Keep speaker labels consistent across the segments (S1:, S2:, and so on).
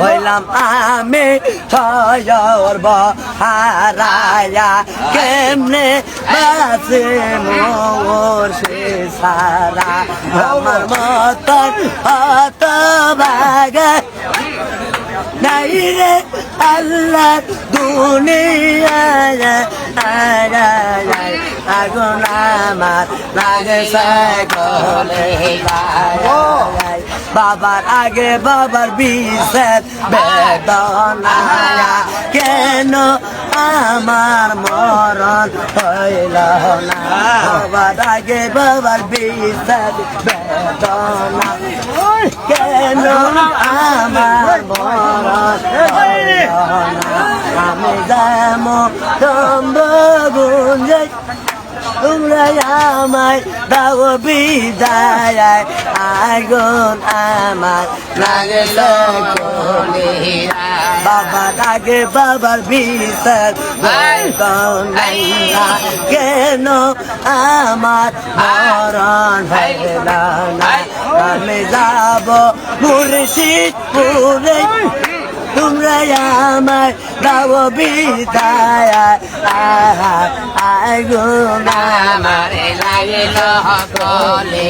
S1: হইলাম আমি ছয়র হারায়া কেমনে বাসে মোর সে সারা? আমার মতন হত বাগে নাই রে আল্লাহ দুনিয়ায়। আগুন আমার লাগে সকলে বাবার আগে বাবার বিশেষ বেদনা কেন আমার মরণ হইল না? বাবার আগে বাবার বিশেষ বেদনা কেন আমার মরণ হইল না? আমি যেমন গুঞ্জাই তোমরা আমায় দাও বিদায়। আগুন আমার লাগে বাবা লাগে বাবার বিচার কেন আমার মরণ হইল না? আমি যাব মুর্শিদপুরে। তোমরা আমার দাও বিদায়। আগুন আমার লাগিল কলে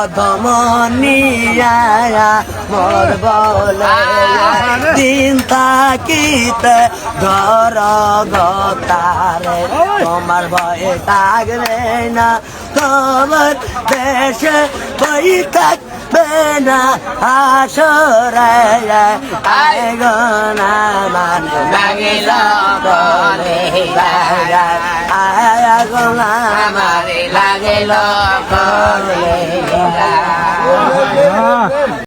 S1: অধমনিয়া মোর বলে দিন থাকিতে ঘর গতারে। তোমার ভয়ে থাকবে না, তোমার দেশে বই থাকবে না আসরে আইগন আমার লাগিল বলে আগুন আমার লাগিল বলে